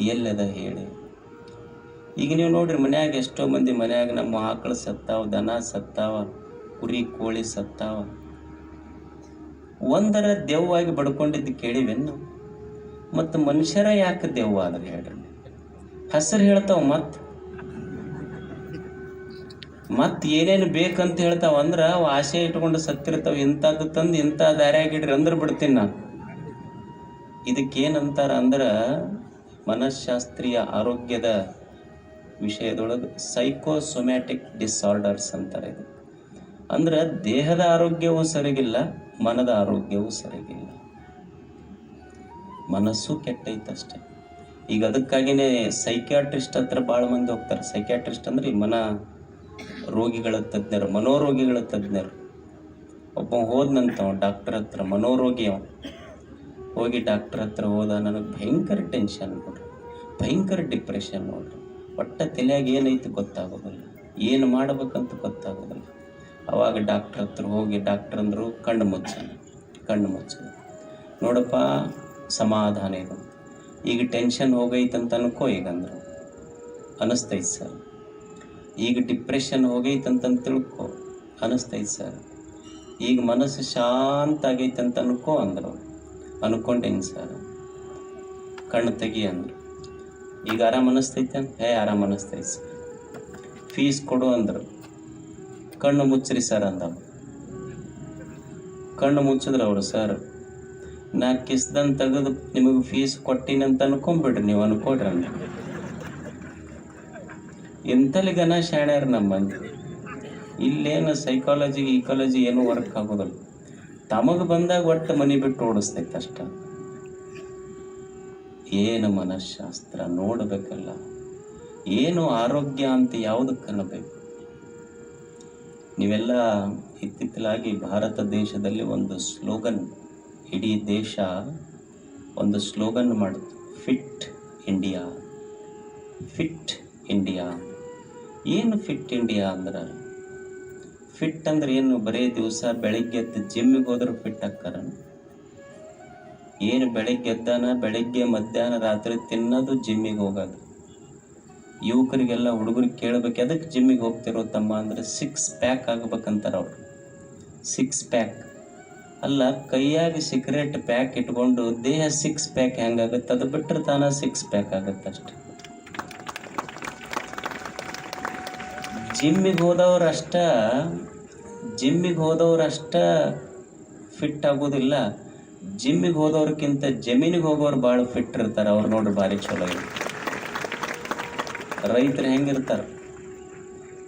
ಎಲ್ಲದ ಹೇಳಿ. ಈಗ ನೀವು ನೋಡ್ರಿ ಮನ್ಯಾಗ ಎಷ್ಟೋ ಮಂದಿ ಮನ್ಯಾಗ ನಮ್ಮ ಆಕಳು ಸತ್ತಾವ, ದನ ಸತ್ತಾವ, ಕುರಿ, ಕೋಳಿ ಸತ್ತಾವ. ಒಂದರ ದೆವ್ವಾಗಿ ಬಡ್ಕೊಂಡಿದ್ದು ಕೇಳಿವೆನ್ನು. ಮತ್ತು ಮನುಷ್ಯರ ಯಾಕೆ ದೆವ್ವ ಆದ್ರೆ ಹೇಳ್ರಿ. ಹೆಸರು ಹೇಳ್ತಾವ ಮತ್ ಮತ್ ಏನೇನು ಬೇಕಂತ ಹೇಳ್ತಾವ ಅಂದ್ರ ಅವು ಆಸೆ ಇಟ್ಕೊಂಡು ಸತ್ತಿರ್ತಾವ. ಇಂಥದ್ದು ತಂದು ಇಂಥ ದಾರಿಯಾಗಿಡ್ರಿ ಅಂದ್ರೆ ಬಿಡ್ತೀನಿ ನಾನು. ಇದಕ್ಕೇನಂತಾರ ಅಂದ್ರ ಮನಃಶಾಸ್ತ್ರೀಯ ಆರೋಗ್ಯದ ವಿಷಯದೊಳಗೆ ಸೈಕೋಸೊಮ್ಯಾಟಿಕ್ ಡಿಸಾರ್ಡರ್ಸ್ ಅಂತಾರೆ ಇದು. ಅಂದ್ರೆ ದೇಹದ ಆರೋಗ್ಯವೂ ಸರಿಗಿಲ್ಲ, ಮನದ ಆರೋಗ್ಯವೂ ಸರಿಗಿಲ್ಲ. ಮನಸ್ಸು ಕೆಟ್ಟೈತಷ್ಟೆ ಈಗ ಅದಕ್ಕಾಗಿನೇ ಸೈಕ್ಯಾಟ್ರಿಸ್ಟ್ ಹತ್ರ ಭಾಳ ಮಂದಿ ಹೋಗ್ತಾರೆ. ಸೈಕ್ಯಾಟ್ರಿಸ್ಟ್ ಅಂದ್ರೆ ಈ ಮನ ರೋಗಿಗಳ ತಜ್ಞರು, ಮನೋರೋಗಿಗಳ ತಜ್ಞರು. ಒಬ್ಬ ಹೋದ್ನಂತ ಡಾಕ್ಟರ್ ಹತ್ರ, ಮನೋರೋಗಿ ಅವ. ಹೋಗಿ ಡಾಕ್ಟರ್ ಹತ್ರ ಹೋದ, ನನಗೆ ಭಯಂಕರ ಟೆನ್ಷನ್ ನೋಡ್ರಿ ಭಯಂಕರ ಡಿಪ್ರೆಷನ್ ನೋಡ್ರಿ. ಒಟ್ಟ ತಲೆಯಾಗ ಏನೈತಿ ಗೊತ್ತಾಗೋದಿಲ್ಲ. ಏನು ಮಾಡ್ಬೇಕಂತ ಗೊತ್ತಾಗೋದಿಲ್ಲ. ಅವಾಗ ಡಾಕ್ಟ್ರ್ ಹತ್ರ ಹೋಗಿ ಡಾಕ್ಟ್ರ್ ಅಂದರು ಕಣ್ಣು ಮುಚ್ಚೋಣ ಕಣ್ಣು ಮುಚ್ಚ ನೋಡಪ್ಪ, ಸಮಾಧಾನ ಇದು ಈಗ ಟೆನ್ಷನ್ ಹೋಗೈತಂತ ಅನ್ಕೋ ಈಗ ಅಂದರು. ಅನಿಸ್ತೈತೆ ಸರ್. ಈಗ ಡಿಪ್ರೆಷನ್ ಹೋಗೈತಂತ ತಿಳ್ಕೊ. ಅನಿಸ್ತೈತೆ ಸರ್. ಈಗ ಮನಸ್ಸು ಶಾಂತ ಆಗೈತೆ ಅಂತ ಅನ್ಕೋ ಅಂದರು. ಅನ್ಕೊಂಡೇನು ಸರ್. ಕಣ್ಣು ತೆಗಿ ಅಂದರು. ಈಗ ಆರಾಮ ಅನಿಸ್ತೈತೆ ಹೇ ಆರಾಮ ಅನಿಸ್ತೈತೆ ಸರ್. ಫೀಸ್ ಕೊಡು ಅಂದರು. ಕಣ್ಣು ಮುಚ್ಚ್ರಿ ಸರ್ ಅಂದ. ಕಣ್ಣು ಮುಚ್ಚಿದ್ರು ಅವರು ಸರ್. ನಾ ಕಿಸ್ದನ್ ತೆಗೆದು ನಿಮಗೆ ಫೀಸ್ ಕೊಟ್ಟಿನಿ ಅಂತ ಅನ್ಕೊಂಬಿಡ್ರಿ, ನೀವು ಅನ್ಕೊಡ್ರಿ ಅಂದ. ಎಂತಲಿಗನ ಶಾಣ್ಯಾರ ನಮ್ಮ ಮಂದಿ ಇಲ್ಲೇನು ಸೈಕಾಲಜಿ ಈಕಾಲಜಿ ಏನು ವರ್ಕ್ ಆಗೋದಿಲ್ಲ. ತಮಗೆ ಬಂದಾಗ ಒಟ್ಟು ಮನೆ ಬಿಟ್ಟು ಓಡಿಸ್ತೈತೆ ಅಷ್ಟ. ಏನು ಮನಃಶಾಸ್ತ್ರ ನೋಡಬೇಕಲ್ಲ? ಏನು ಆರೋಗ್ಯ ಅಂತ ಯಾವುದಕ್ಕೆ ಅನ್ನಬೇಕು ನೀವೆಲ್ಲ ಇತ್ತಿತ್ತಲಾಗಿ ಭಾರತ ದೇಶದಲ್ಲಿ ಒಂದು ಸ್ಲೋಗನ್, ಇಡೀ ದೇಶ ಒಂದು ಸ್ಲೋಗನ್ ಮಾಡಿತು ಫಿಟ್ ಇಂಡಿಯಾ ಫಿಟ್ ಇಂಡಿಯಾ. ಏನು ಫಿಟ್ ಇಂಡಿಯಾ ಅಂದ್ರೆ? ಫಿಟ್ ಅಂದ್ರೆ ಏನು? ಬರೀ ದಿವಸ ಬೆಳಿಗ್ಗೆ ಎದ್ದು ಜಿಮ್ಮಿಗೆ ಹೋದ್ರೆ ಫಿಟ್ ಆಕ್ಕಾರ ಏನು ಬೆಳಗ್ಗೆ ಎದ್ದಾನ, ಬೆಳಗ್ಗೆ ಮಧ್ಯಾಹ್ನ ರಾತ್ರಿ ತಿನ್ನೋದು ಜಿಮ್ಮಿಗೆ ಹೋಗೋದು. ಯುವಕರಿಗೆಲ್ಲ ಹುಡುಗರಿಗೆ ಕೇಳಬೇಕು ಅದಕ್ಕೆ ಜಿಮ್ಮಿಗೆ ಹೋಗ್ತಿರೋ ತಮ್ಮ? ಅಂದ್ರೆ ಸಿಕ್ಸ್ ಪ್ಯಾಕ್ ಆಗ್ಬೇಕಂತಾರೆ ಅವರು. Six pack? ಅಲ್ಲ, ಕೈಯಾಗಿ ಸಿಗರೇಟ್ ಪ್ಯಾಕ್ ಇಟ್ಕೊಂಡು ದೇಹ ಸಿಕ್ಸ್ ಪ್ಯಾಕ್ ಹೆಂಗಾಗುತ್ತೆ? ಅದು ಬಿಟ್ಟರೆ ತಾನೇ ಸಿಕ್ಸ್ ಪ್ಯಾಕ್ ಆಗುತ್ತೆ ಅಷ್ಟೆ. ಜಿಮ್ಮಿಗೆ ಹೋದವ್ರು ಜಿಮ್ಮಿಗೆ ಹೋದವ್ರು ಫಿಟ್ ಆಗೋದಿಲ್ಲ. ಜಿಮ್ಮಿಗೆ ಹೋದವ್ರಕ್ಕಿಂತ ಜಮೀನಿಗೆ ಹೋಗೋರು ಭಾಳ ಫಿಟ್ ಇರ್ತಾರೆ, ಅವ್ರು ನೋಡ್ರಿ ಭಾರಿ ಚಲೋ ಇದೆ ರೈತರು ಹೆಂಗಿರ್ತಾರೆ?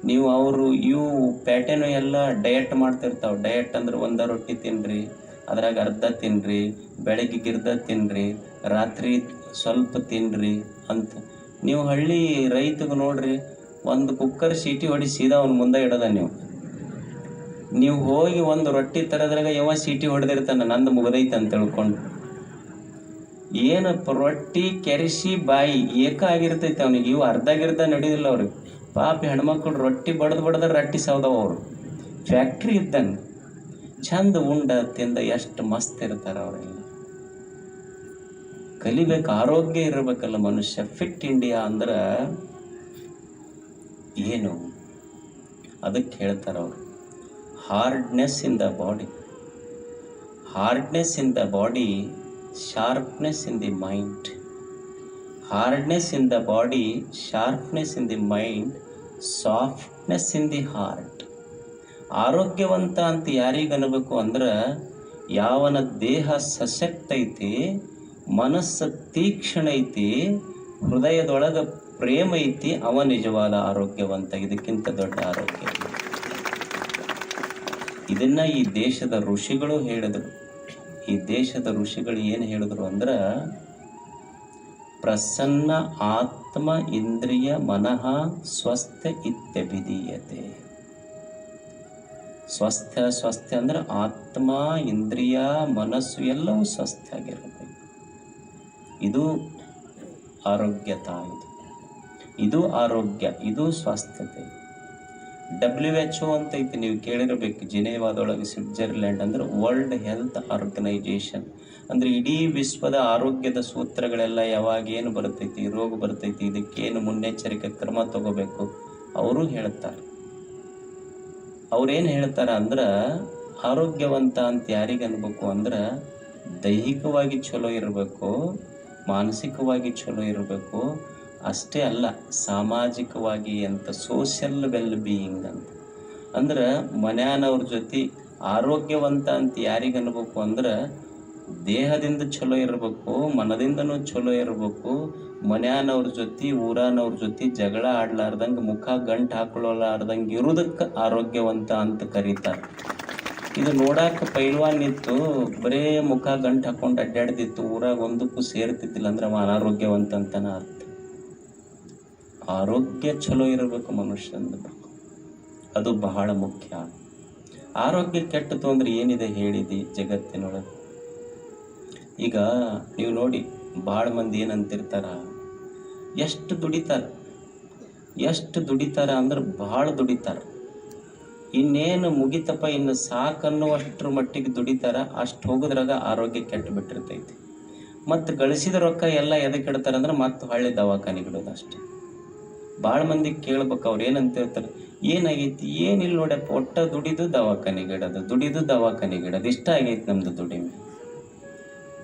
ನೀವು ಅವರು, ಇವು ಪ್ಯಾಟೆನು ಎಲ್ಲ ಡಯಟ್ ಮಾಡ್ತಿರ್ತಾವೆ. ಡಯಟ್ ಅಂದ್ರೆ ಒಂದ ರೊಟ್ಟಿ ತಿನ್ನಿರಿ ಅದ್ರಾಗ ಅರ್ಧ ತಿನ್ನಿರಿ ಬೆಳಗ್ಗೆ ಗಿರ್ದ ತಿನ್ನಿರಿ ರಾತ್ರಿ ಸ್ವಲ್ಪ ತಿನ್ನಿರಿ ಅಂತ. ನೀವು ಹಳ್ಳಿ ರೈತಗೆ ನೋಡ್ರಿ, ಒಂದು ಕುಕ್ಕರ್ ಸೀಟಿ ಹೊಡಿ ಸೀದಾ ಅವ್ನ ಮುಂದೆ ಇಡದ ನೀವು. ನೀವು ಹೋಗಿ ಒಂದು ರೊಟ್ಟಿ ತರದ್ರಾಗ ಯಾವ ಸೀಟಿ ಹೊಡೆದಿರ್ತಾನೆ, ನಂದು ಮುಗದೈತೆ ಅಂತ ತಿಳ್ಕೊಂಡು. ಏನು ರೊಟ್ಟಿ ಕೆರೆಸಿ ಬಾಯಿ ಏಕ ಆಗಿರ್ತೈತೆ ಅವನಿಗೆ, ಇವು ಅರ್ಧ ಗಿರ್ಧ ನಡೀದಿಲ್ಲ ಅವ್ರಿಗೆ. ಪಾಪ ಹೆಣ್ಮಕ್ಳು ರೊಟ್ಟಿ ಬಡ್ದು ಬಡ್ದ ರೊಟ್ಟಿ ಸೌದವ ಅವರು. ಫ್ಯಾಕ್ಟ್ರಿ ಇದ್ದಂಗೆ. ಚಂದ ಉಂಡ ತಿಂದ ಎಷ್ಟು ಮಸ್ತ್ ಇರ್ತಾರೆ ಅವರೆಲ್ಲ ಕಲಿಬೇಕು, ಆರೋಗ್ಯ ಇರಬೇಕಲ್ಲ ಮನುಷ್ಯ. ಫಿಟ್ ಇಂಡಿಯಾ ಅಂದ್ರೆ ಏನು? ಅದಕ್ಕೆ ಹೇಳ್ತಾರೆ ಅವರು. Hardness in the body hardness in the body sharpness in the mind hardness in the body sharpness in the mind softness in the heart ಆರೋಗ್ಯವಂತ ಅಂತ ಯಾರಿಗೆ ಅನ್ನಬೇಕು ಅಂದ್ರೆ, ಯಾವನ ದೇಹ ಸಶಕ್ತ ಐತಿ, ಮನಸ್ಸು ತೀಕ್ಷ್ಣ ಐತಿ, ಹೃದಯದೊಳಗೆ ಪ್ರೇಮ ಐತಿ, ಅವ ನಿಜವಾದ ಆರೋಗ್ಯವಂತ. ಇದಕ್ಕಿಂತ ದೊಡ್ಡ ಆರೋಗ್ಯ. ಇದನ್ನ ಈ ದೇಶದ ಋಷಿಗಳು ಹೇಳಿದರು. ಈ ದೇಶದ ಋಷಿಗಳು ಏನು ಹೇಳಿದ್ರು ಅಂದ್ರೆ, ಪ್ರಸನ್ನ ಆತ್ಮ ಇಂದ್ರಿಯ ಮನಃ ಸ್ವಸ್ಥ ಇತ್ಯಭಿಧೀಯತೆ ಸ್ವಸ್ಥ ಸ್ವಸ್ಥ ಅಂದ್ರೆ ಆತ್ಮ, ಇಂದ್ರಿಯ, ಮನಸ್ಸು ಎಲ್ಲವೂ ಸ್ವಸ್ಥ ಆಗಿರಬೇಕು. ಇದು ಆರೋಗ್ಯತಾ ಇದು. ಇದು ಆರೋಗ್ಯ, ಇದು ಸ್ವಸ್ಥತೆ. ಡಬ್ಲ್ಯೂ ಎಚ್ ಒ ಅಂತ ಐತಿ ನೀವು ಕೇಳಿರಬೇಕು. ಜಿನೇವಾದೊಳಗೆ ಸ್ವಿಟ್ಜರ್ಲ್ಯಾಂಡ್ ಅಂದ್ರೆ ವರ್ಲ್ಡ್ ಹೆಲ್ತ್ ಆರ್ಗನೈಜೇಷನ್ ಅಂದ್ರೆ ಇಡೀ ವಿಶ್ವದ ಆರೋಗ್ಯದ ಸೂತ್ರಗಳೆಲ್ಲ ಯಾವಾಗ ಏನು ಬರ್ತೈತಿ, ರೋಗ ಬರ್ತೈತಿ, ಇದಕ್ಕೇನು ಮುನ್ನೆಚ್ಚರಿಕೆ ಕ್ರಮ ತಗೋಬೇಕು, ಅವರು ಹೇಳ್ತಾರೆ. ಅವ್ರೇನು ಹೇಳ್ತಾರೆ ಅಂದ್ರೆ, ಆರೋಗ್ಯವಂತ ಅಂತ ಯಾರಿಗೆ ಅನ್ಬೇಕು ಅಂದ್ರೆ, ದೈಹಿಕವಾಗಿ ಚಲೋ ಇರಬೇಕು, ಮಾನಸಿಕವಾಗಿ ಚಲೋ ಇರಬೇಕು ಅಷ್ಟೇ ಅಲ್ಲ, ಸಾಮಾಜಿಕವಾಗಿ ಅಂತ ಸೋಷಿಯಲ್ ವೆಲ್ ಬೀಯಿಂಗ್ ಅಂತ. ಅಂದ್ರೆ ಮನ್ಯಾನವ್ರ ಜೊತೆ ಆರೋಗ್ಯವಂತ ಅಂತ ಯಾರಿಗೆ ಅನ್ಬೇಕು ಅಂದ್ರೆ ದೇಹದಿಂದ ಚಲೋ ಇರಬೇಕು, ಮನದಿಂದನೂ ಚಲೋ ಇರಬೇಕು, ಮನ್ಯಾನವ್ರ ಜೊತೆ ಊರಾನವ್ರ ಜೊತೆ ಜಗಳ ಆಡ್ಲಾರ್ದಂಗೆ, ಮುಖ ಗಂಟು ಹಾಕೊಳ್ಳಲಾರ್ದಂಗೆ ಇರೋದಕ್ಕೆ ಆರೋಗ್ಯವಂತ ಅಂತ ಕರೀತಾರೆ. ಇದು ನೋಡಕ್ಕೆ ಪೈಲ್ವಾನ್ ಇತ್ತು, ಬರೇ ಮುಖ ಗಂಟು ಹಾಕೊಂಡು ಅಡ್ಡಾಡ್ದಿತ್ತು ಊರಾಗ ಒಂದಕ್ಕೂ ಸೇರ್ತಿದ್ದಿಲ್ಲ ಅಂದ್ರೆ ಅವ ಅನಾರೋಗ್ಯವಂತ ಅಂತನ ಅರ್ಥ. ಆರೋಗ್ಯ ಚಲೋ ಇರಬೇಕು ಮನುಷ್ಯಂದು ಅದು ಬಹಳ ಮುಖ್ಯ. ಆರೋಗ್ಯ ಕೆಟ್ಟತು ಅಂದ್ರೆ ಏನಿದೆ ಹೇಳಿದಿ ಜಗತ್ತಿನೊಳಗೆ? ಈಗ ನೀವು ನೋಡಿ ಭಾಳ ಮಂದಿ ಏನಂತಿರ್ತಾರ? ಎಷ್ಟು ದುಡಿತಾರ? ಎಷ್ಟು ದುಡಿತಾರ ಅಂದ್ರೆ ಭಾಳ ದುಡಿತಾರ. ಇನ್ನೇನು ಮುಗಿತಪ್ಪ, ಇನ್ನು ಸಾಕನ್ನುವಷ್ಟರ ಮಟ್ಟಿಗೆ ದುಡಿತಾರ, ಅಷ್ಟು ಹೋಗೋದ್ರಾಗ ಆರೋಗ್ಯ ಕೆಟ್ಟು ಬಿಟ್ಟಿರ್ತೈತಿ. ಮತ್ತು ಗಳಿಸಿದ ರೊಕ್ಕ ಎಲ್ಲ ಎದಕ್ಕೆ ಇಡ್ತಾರ ಅಂದ್ರೆ ಮತ್ತೆ ಹಳ್ಳಿ ದವಾಖಾನೆಗೆ ಇಡೋದು ಅಷ್ಟೇ. ಭಾಳ ಮಂದಿ ಕೇಳ್ಬೇಕು ಅವ್ರು ಏನಂತ ಹೇಳ್ತಾರೆ, ಏನಾಗೈತಿ? ಏನಿಲ್ಲ ನೋಡ್ಯಪ್ಪ ಒಟ್ಟ ದುಡಿದು ದವಾಖಾನೆಗೆ ಇಡೋದು, ದುಡಿದು ದವಾಖಾನೆಗೆ ಇಡೋದು, ಇಷ್ಟ ಆಗೈತಿ ನಮ್ದು ದುಡಿಮೆ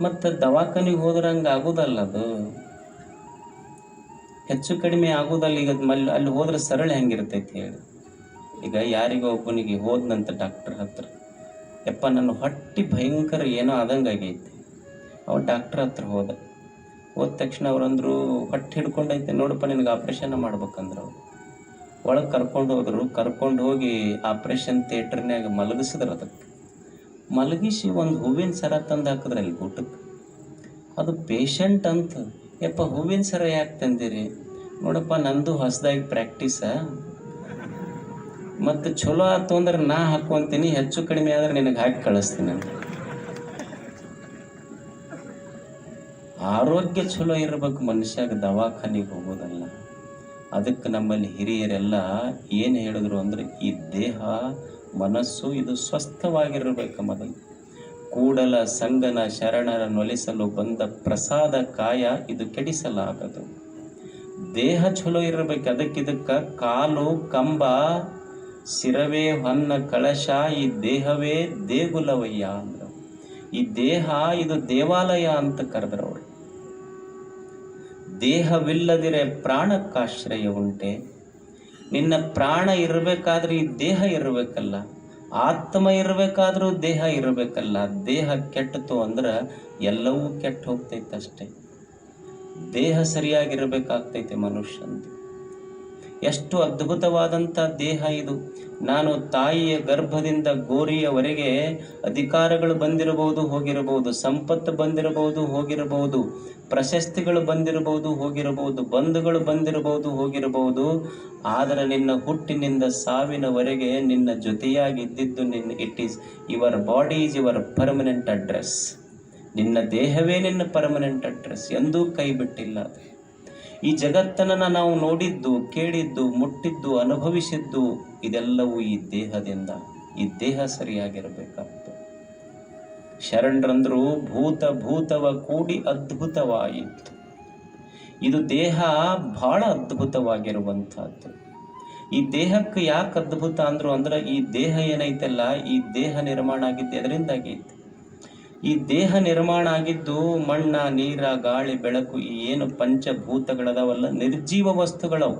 ಮತ್ತು ದವಾಖಾನೆಗೆ ಹೋದ್ರೆ ಹಂಗೆ ಆಗೋದಲ್ಲ ಅದು. ಹೆಚ್ಚು ಕಡಿಮೆ ಆಗೋದಲ್ಲ, ಈಗ ಮಲ್ ಅಲ್ಲಿ ಹೋದ್ರೆ ಸರಳ ಹೆಂಗಿರ್ತೈತಿ ಹೇಳಿ. ಈಗ ಯಾರಿಗೋ ಒಬ್ಬನಿಗೆ ಹೋದ್ನಂತ ಡಾಕ್ಟರ್ ಹತ್ರ, ಯಪ್ಪ, ನನ್ನ ಹೊಟ್ಟಿ ಭಯಂಕರ ಏನೋ ಆದಂಗೆ ಆಗೈತಿ. ಅವ ಡಾಕ್ಟರ್ ಹತ್ರ ಹೋದ. ಹೋದ ತಕ್ಷಣ ಅವ್ರಂದ್ರು ಹೊಟ್ಟೆ ಹಿಡ್ಕೊಂಡೈತೆ, ನೋಡಪ್ಪ ನಿನಗೆ ಆಪ್ರೇಷನ್ ಮಾಡ್ಬೇಕಂದ್ರು. ಒಳಗೆ ಕರ್ಕೊಂಡು ಹೋದರು. ಕರ್ಕೊಂಡು ಹೋಗಿ ಆಪ್ರೇಷನ್ ಥಿಯೇಟ್ರ್ನ್ಯಾಗ ಮಲಗಿಸಿದ್ರು ಅದಕ್ಕೆ. ಮಲಗಿಸಿ ಒಂದು ಹೂವಿನ ಸರ ತಂದು ಹಾಕಿದ್ರೆ ಅಲ್ಲಿ ಊಟಕ್ಕೆ. ಅದು ಪೇಷಂಟ್ ಅಂತ, ಯಪ್ಪ, ಹೂವಿನ ಸರ ಯಾಕೆ ತಂದಿರಿ? ನೋಡಪ್ಪ, ನಂದು ಹೊಸದಾಗಿ ಪ್ರಾಕ್ಟೀಸ ಮತ್ತು ಚಲೋ ಆಯ್ತು ಅಂದ್ರೆ ನಾ ಹಾಕೊಂತೀನಿ ಹೆಚ್ಚು ಕಡಿಮೆ ಆದ್ರೆ ನಿನಗೆ ಹಾಕಿ ಕಳಿಸ್ತೀನಿ ಅಂತ. ಆರೋಗ್ಯ ಚಲೋ ಇರಬೇಕು ಮನುಷ್ಯಾಗ ದವಾಖಾನಿಗೆ ಹೋಗೋದಲ್ಲ. ಅದಕ್ಕೆ ನಮ್ಮಲ್ಲಿ ಹಿರಿಯರೆಲ್ಲ ಏನು ಹೇಳಿದ್ರು ಅಂದ್ರೆ, ಈ ದೇಹ, ಮನಸ್ಸು, ಇದು ಸ್ವಸ್ಥವಾಗಿರಬೇಕು ಮೊದಲು ಕೂಡಲ ಸಂಗನ ಶರಣರ ನೊಲಿಸಲು ಬಂದ ಪ್ರಸಾದ ಕಾಯ ಇದು ಕೆಡಿಸಲಾಗದು. ದೇಹ ಚಲೋ ಇರಬೇಕು ಅದಕ್ಕಿದಕ್ಕ ಕಾಲು, ಕಂಬ, ಸಿರವೇ, ಹೊನ್ನ, ಕಳಶ, ಈ ದೇಹವೇ ದೇಗುಲವಯ್ಯ ಅಂದ್ರು. ಈ ದೇಹ ಇದು ದೇವಾಲಯ ಅಂತ ಕರೆದ್ರು ದೇಹವಿಲ್ಲದಿರೆ ಪ್ರಾಣಕ್ಕಾಶ್ರಯ ಉಂಟೆ. ನಿನ್ನ ಪ್ರಾಣ ಇರಬೇಕಾದ್ರೆ ಈ ದೇಹ ಇರಬೇಕಲ್ಲ. ಆತ್ಮ ಇರಬೇಕಾದ್ರೂ ದೇಹ ಇರಬೇಕಲ್ಲ. ದೇಹ ಕೆಟ್ಟತು ಅಂದ್ರೆ ಎಲ್ಲವೂ ಕೆಟ್ಟ ಹೋಗ್ತೈತೆ ಅಷ್ಟೇ ದೇಹ ಸರಿಯಾಗಿರಬೇಕಾಗ್ತೈತೆ ಮನುಷ್ಯಂದು. ಎಷ್ಟು ಅದ್ಭುತವಾದಂಥ ದೇಹ ಇದು. ನಾನು ತಾಯಿಯ ಗರ್ಭದಿಂದ ಗೋರಿಯವರೆಗೆ ಅಧಿಕಾರಗಳು ಬಂದಿರಬಹುದು, ಹೋಗಿರಬಹುದು. ಸಂಪತ್ತು ಬಂದಿರಬಹುದು, ಹೋಗಿರಬಹುದು. ಪ್ರಶಸ್ತಿಗಳು ಬಂದಿರಬಹುದು, ಹೋಗಿರಬಹುದು. ಬಂಧುಗಳು ಬಂದಿರಬಹುದು, ಹೋಗಿರಬಹುದು. ಆದರೆ ನಿನ್ನ ಹುಟ್ಟಿನಿಂದ ಸಾವಿನವರೆಗೆ ನಿನ್ನ ಜೊತೆಯಾಗಿದ್ದಿದ್ದು ನಿನ್ನ it is your body is your permanent address ನಿನ್ನ ದೇಹವೇ ನಿನ್ನ ಪರ್ಮನೆಂಟ್ ಅಡ್ರೆಸ್ ಎಂದೂ ಕೈ ಬಿಟ್ಟಿಲ್ಲ. ಈ ಜಗತ್ತನ್ನು ನಾವು ನೋಡಿದ್ದು, ಕೇಳಿದ್ದು, ಮುಟ್ಟಿದ್ದು, ಅನುಭವಿಸಿದ್ದು ಇದೆಲ್ಲವೂ ಈ ದೇಹದಿಂದ, ಈ ದೇಹ ಸರಿಯಾಗಿರಬೇಕಾಗ್ತದೆ ಶರಣರಂದ್ರು ಭೂತ ಭೂತವ ಕೂಡಿ ಅದ್ಭುತವಾಯಿತು. ಇದು ದೇಹ ಬಹಳ ಅದ್ಭುತವಾಗಿರುವಂತಹದ್ದು ಈ ದೇಹಕ್ಕೆ ಯಾಕೆ ಅದ್ಭುತ ಅಂದ್ರು ಅಂದ್ರೆ ಈ ದೇಹ ಏನೈತಲ್ಲ, ಈ ದೇಹ ನಿರ್ಮಾಣ ಆಗಿದ್ದು ಎದರಿಂದಾಗೈತಿ ಈ ದೇಹ ನಿರ್ಮಾಣ ಆಗಿದ್ದು ಮಣ್ಣ, ನೀರ, ಗಾಳಿ, ಬೆಳಕು ಈ ಏನು ಪಂಚಭೂತಗಳದಾವಲ್ಲ, ನಿರ್ಜೀವ ವಸ್ತುಗಳವು.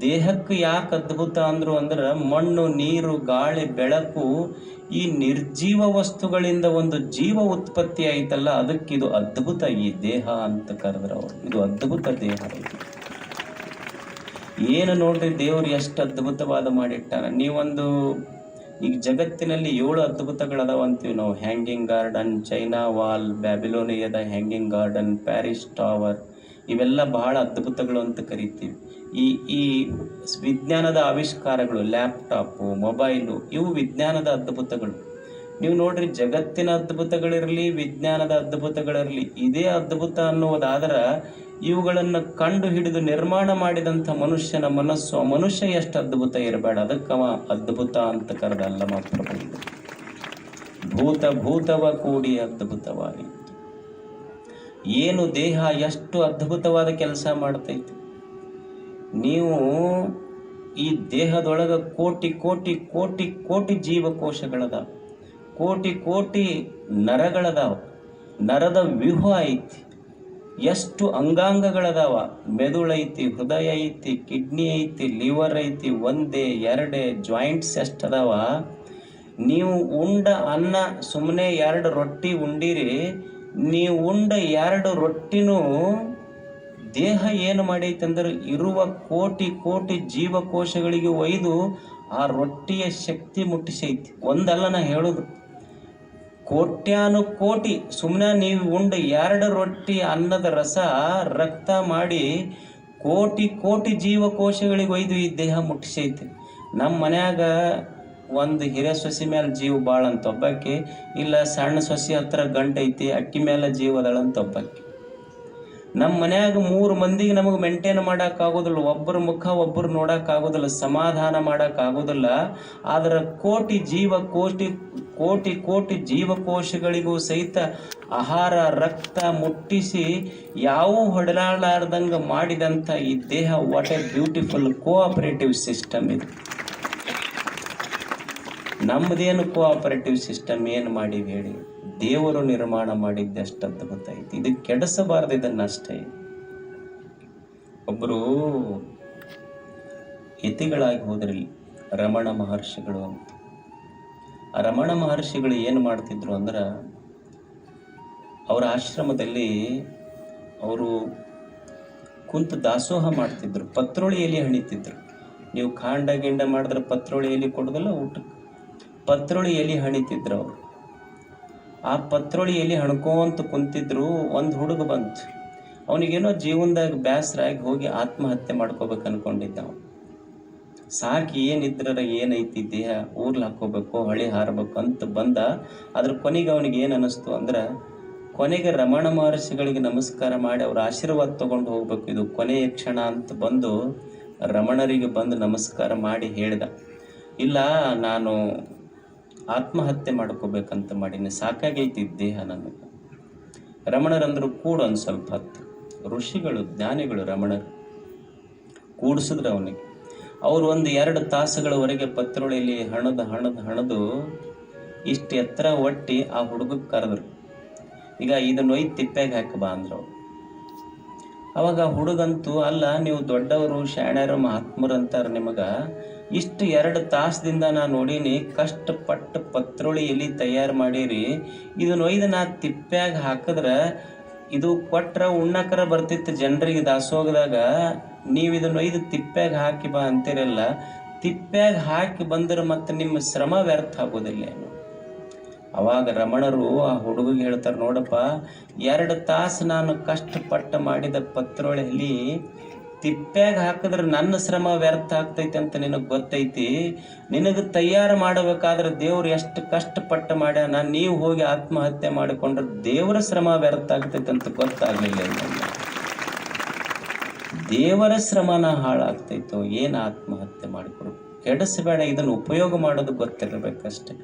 ದೇಹಕ್ಕೆ ಯಾಕೆ ಅದ್ಭುತ ಅಂದ್ರು ಅಂದ್ರೆ ಮಣ್ಣು, ನೀರು, ಗಾಳಿ, ಬೆಳಕು ಈ ನಿರ್ಜೀವ ವಸ್ತುಗಳಿಂದ ಒಂದು ಜೀವ ಉತ್ಪತ್ತಿ ಆಯ್ತಲ್ಲ ಅದಕ್ಕಿದು ಅದ್ಭುತ ಈ ದೇಹ ಅಂತ ಕರೆದ್ರು ಅವರು. ಇದು ಅದ್ಭುತ ದೇಹ ಏನು ನೋಡ್ರಿ ದೇವರು ಎಷ್ಟು ಅದ್ಭುತವಾದ ಮಾಡಿಟ್ಟಾನ. ನೀವೊಂದು ಈಗ ಜಗತ್ತಿನಲ್ಲಿ ಏಳು ಅದ್ಭುತಗಳದಾವ ಅಂತೀವಿ ನಾವು. ಹ್ಯಾಂಗಿಂಗ್ ಗಾರ್ಡನ್, ಚೈನಾ ವಾಲ್, ಬ್ಯಾಬಿಲೋನಿಯಾದ ಹ್ಯಾಂಗಿಂಗ್ ಗಾರ್ಡನ್, ಪ್ಯಾರಿಸ್ ಟವರ್, ಇವೆಲ್ಲ ಬಹಳ ಅದ್ಭುತಗಳು ಅಂತ ಕರಿತೀವಿ. ಈ ಈ ವಿಜ್ಞಾನದ ಆವಿಷ್ಕಾರಗಳು, ಲ್ಯಾಪ್ಟಾಪು, ಮೊಬೈಲು, ಇವು ವಿಜ್ಞಾನದ ಅದ್ಭುತಗಳು. ನೀವು ನೋಡ್ರಿ ಜಗತ್ತಿನ ಅದ್ಭುತಗಳಿರಲಿ, ವಿಜ್ಞಾನದ ಅದ್ಭುತಗಳಿರಲಿ, ಇದೇ ಅದ್ಭುತ ಅನ್ನುವುದಾದ್ರ ಇವುಗಳನ್ನು ಕಂಡು ಹಿಡಿದು ನಿರ್ಮಾಣ ಮಾಡಿದಂಥ ಮನುಷ್ಯನ ಮನಸ್ಸು, ಆ ಮನುಷ್ಯ ಎಷ್ಟು ಅದ್ಭುತ ಇರಬೇಡ. ಅದಕ್ಕವ ಅದ್ಭುತ ಅಂತ ಕರೆದಲ್ಲ ಮಾತ್ರ ಭೂತ ಭೂತವ ಕೂಡಿ ಅದ್ಭುತವಾಗಿ ಏನು ದೇಹ ಎಷ್ಟು ಅದ್ಭುತವಾದ ಕೆಲಸ ಮಾಡ್ತೈತಿ. ನೀವು ಈ ದೇಹದೊಳಗೆ ಕೋಟಿ ಕೋಟಿ ಕೋಟಿ ಕೋಟಿ ಜೀವಕೋಶಗಳದಾವ. ಕೋಟಿ ಕೋಟಿ ನರಗಳದಾವ, ನರದ ವ್ಯೂಹ ಐತಿ, ಎಷ್ಟು ಅಂಗಾಂಗಗಳದಾವ ಮೆದುಳೈತಿ ಹೃದಯ ಐತಿ, ಕಿಡ್ನಿ ಐತಿ, ಲಿವರ್ ಐತಿ, ಒಂದೇ, ಎರಡೇ, ಜಾಯಿಂಟ್ಸ್ ಎಷ್ಟದಾವ? ನೀವು ಉಂಡ ಅನ್ನ ಸುಮ್ಮನೆ ಎರಡು ರೊಟ್ಟಿ ಉಂಡಿರಿ, ನೀವು ಉಂಡ ಎರಡು ರೊಟ್ಟಿನೂ ದೇಹ ಏನು ಮಾಡೈತೆ ಅಂದ್ರೆ ಇರುವ ಕೋಟಿ ಕೋಟಿ ಜೀವಕೋಶಗಳಿಗೆ ಒಯ್ದು ಆ ರೊಟ್ಟಿಯ ಶಕ್ತಿ ಮುಟ್ಟಿಸೈತಿ. ಒಂದಲ್ಲ ನಾ ಹೇಳೋದು. ಕೋಟ್ಯಾನು ಕೋಟಿ ಸುಮ್ಮನೆ ನೀವು ಉಂಡು ಎರಡು ರೊಟ್ಟಿ ಅನ್ನದ ರಸ ರಕ್ತ ಮಾಡಿ ಕೋಟಿ ಕೋಟಿ ಜೀವಕೋಶಗಳಿಗೆ ಒಯ್ದು ಈ ದೇಹ ಮುಟ್ಟಿಸೈತೆ ನಮ್ಮ ಮನ್ಯಾಗ ಒಂದು ಹಿರೇ ಸೊಸಿ ಮೇಲೆ ಜೀವ ಭಾಳ ಅಂತ ಒಬ್ಬಾಕಿ, ಇಲ್ಲ ಸಣ್ಣ ಸೊಸಿ ಹತ್ರ ಗಂಟೈತಿ ಅಕ್ಕಿ ಮೇಲೆ ಜೀವ ಅಂತ ಒಬ್ಬಾಕಿ. ನಮ್ಮ ಮನ್ಯಾಗ ಮೂರು ಮಂದಿಗೆ ನಮಗೆ ಮೇಂಟೈನ್ ಮಾಡೋಕ್ಕಾಗೋದಿಲ್ಲ ಒಬ್ಬರ ಮುಖ ಒಬ್ಬರು ನೋಡೋಕ್ಕಾಗೋದಿಲ್ಲ ಸಮಾಧಾನ ಮಾಡೋಕ್ಕಾಗೋದಿಲ್ಲ ಆದ್ರೆ ಕೋಟಿ ಜೀವ ಕೋಟಿ ಕೋಟಿ ಕೋಟಿ ಜೀವಕೋಶಗಳಿಗೂ ಸಹಿತ ಆಹಾರ, ರಕ್ತ ಮುಟ್ಟಿಸಿ ಯಾವ ಹೊಡೆದಾಡಲಾರ್ದಂಗೆ ಮಾಡಿದಂಥ ಈ ದೇಹ what a beautiful cooperative system ಇದು. ನಮ್ಮದೇನು ಕೋಆಪರೇಟಿವ್ ಸಿಸ್ಟಮ್ ಏನು ಮಾಡಿವಿ ಹೇಳಿ, ದೇವರು ನಿರ್ಮಾಣ ಮಾಡಿದ್ದಷ್ಟು ಅದ್ಭುತ ಐತಿ ಇದು ಕೆಡಿಸಬಾರ್ದು ಇದನ್ನಷ್ಟೇ. ಒಬ್ಬರು ಯತಿಗಳಾಗಿ ಹೋದ್ರಲ್ಲಿ ರಮಣ ಮಹರ್ಷಿಗಳು ಅಂತ. ರಮಣ ಮಹರ್ಷಿಗಳು ಏನು ಮಾಡ್ತಿದ್ರು ಅಂದ್ರೆ ಅವರ ಆಶ್ರಮದಲ್ಲಿ ಅವರು ಕುಂತು ದಾಸೋಹ ಮಾಡ್ತಿದ್ರು ಪತ್ರೋಳಿ ಎಲೆ ಹಣಿತಿದ್ರು. ನೀವು ಕಾಂಡ ಗಿಂಡ ಮಾಡಿದ್ರೆ ಪತ್ರೊಳಿ ಎಲೆ ಕೊಡೋದಲ್ಲ, ಊಟ ಪತ್ರೊಳಿ ಎಲೆ ಹಣಿತಿದ್ರು ಅವರು. ಆ ಪತ್ರೊಳಿ ಎಲೆ ಹಣ್ಕೊಂತ ಕುಂತಿದ್ರು, ಒಂದು ಹುಡುಗ ಬಂತು. ಅವನಿಗೇನೋ ಜೀವನದಾಗ ಬೇಸರಾಗಿ ಹೋಗಿ ಆತ್ಮಹತ್ಯೆ ಮಾಡ್ಕೋಬೇಕು ಅನ್ಕೊಂಡಿದ್ದ ಅವ ಸಾಕಿ ಏನಿದ್ರ ಏನೈತಿ ದೇಹ, ಊರ್ಲ್ ಹಾಕೋಬೇಕು ಹೊಳೆ ಹಾರಬೇಕು ಅಂತ ಬಂದ, ಅದ್ರ ಕೊನೆಗೆ ಅವನಿಗೆ ಏನು ಅನ್ನಿಸ್ತು ಅಂದ್ರೆ, ಕೊನೆಗೆ ರಮಣ ಮಹರ್ಷಿಗಳಿಗೆ ನಮಸ್ಕಾರ ಮಾಡಿ ಅವ್ರ ಆಶೀರ್ವಾದ ತಗೊಂಡು ಹೋಗ್ಬೇಕು. ಇದು ಕೊನೆಯ ಕ್ಷಣ ಅಂತ ಬಂದು ರಮಣರಿಗೆ ಬಂದು ನಮಸ್ಕಾರ ಮಾಡಿ ಹೇಳಿದ. ಇಲ್ಲ, ನಾನು ಆತ್ಮಹತ್ಯೆ ಮಾಡ್ಕೋಬೇಕಂತ ಮಾಡೀನಿ, ಸಾಕಾಗೈತಿ ದೇಹ ನನಗೆ. ರಮಣರಂದ್ರು ಕೂಡ ಒಂದು ಸ್ವಲ್ಪ ಹೊತ್ತು. ಋಷಿಗಳು, ಜ್ಞಾನಿಗಳು ರಮಣರು. ಕೂಡಿಸಿದ್ರು ಅವನಿಗೆ. ಅವ್ರು ಒಂದು ಎರಡು ತಾಸುಗಳವರೆಗೆ ಪತ್ರೊಳಿಲಿ ಹಣದ ಹಣದ, ಹಣದು ಇಷ್ಟು ಎತ್ತರ ಒಟ್ಟಿ ಆ ಹುಡುಗಕ್ಕೆ ಕರೆದ್ರು. ಈಗ ಇದು ಒಯ್ದು ತಿಪ್ಪೆಗೆ ಹಾಕಿ ಬಾ ಅಂದ್ರು ಅವಾಗ ಹುಡುಗಂತೂ, ಅಲ್ಲ, ನೀವು ದೊಡ್ಡವರು, ಶಾಣ್ಯರು, ಮಹಾತ್ಮರು ಅಂತಾರೆ ನಿಮಗೆ. ಇಷ್ಟು ಎರಡು ತಾಸದಿಂದ ನಾ ನೋಡೀನಿ ಕಷ್ಟಪಟ್ಟು ಪತ್ರೊಳಿ ಎಲಿ ತಯಾರು ಮಾಡೀರಿ. ಇದನ್ನ ಒಯ್ದು ನಾ ತಿಪ್ಪ್ಯಾಗ ಹಾಕಿದ್ರೆ ಇದು ಕೊಟ್ರ ಉಣ್ಣಕರ ಬರ್ತಿತ್ತು ಜನರಿಗೆ ದಾಸೋಗದಾಗ ನೀವು ಇದನ್ನು ಒಯ್ದು ತಿಪ್ಪ್ಯಾಗ ಹಾಕಿ ಬಾ ಅಂತೀರಲ್ಲ ತಿಪ್ಪ್ಯಾಗ ಹಾಕಿ ಬಂದ್ರೆ ಮತ್ತೆ ನಿಮ್ಮ ಶ್ರಮ ವ್ಯರ್ಥ ಆಗೋದಿಲ್ಲ ಏನು? ಅವಾಗ ರಮಣರು ಆ ಹುಡುಗಿಗೆ ಹೇಳ್ತಾರೆ, ನೋಡಪ್ಪ, ಎರಡು ತಾಸು ನಾನು ಕಷ್ಟಪಟ್ಟು ಮಾಡಿದ ಪತ್ರೊಳಲಿ ತಿಪ್ಪ್ಯಾಗ ಹಾಕಿದ್ರೆ ನನ್ನ ಶ್ರಮ ವ್ಯರ್ಥ ಆಗ್ತೈತೆ ಅಂತ ನಿನಗೆ ಗೊತ್ತೈತಿ? ನಿನಗೆ ತಯಾರು ಮಾಡಬೇಕಾದ್ರೆ ದೇವ್ರು ಎಷ್ಟು ಕಷ್ಟಪಟ್ಟು ನಾನು ನೀವು ಹೋಗಿ ಆತ್ಮಹತ್ಯೆ ಮಾಡಿಕೊಂಡ್ರೆ ದೇವರ ಶ್ರಮ ವ್ಯರ್ಥ ಆಗ್ತೈತೆ ಅಂತ ಗೊತ್ತಾಗಲಿಲ್ಲ. ದೇವರ ಶ್ರಮನ ಹಾಳಾಗ್ತೈತೋ ಏನು ಆತ್ಮಹತ್ಯೆ ಮಾಡಿಕೊಡು? ಕೆಡಿಸಬೇಡ ಇದನ್ನು ಉಪಯೋಗ ಮಾಡೋದು ಗೊತ್ತಿರಬೇಕಷ್ಟೆ.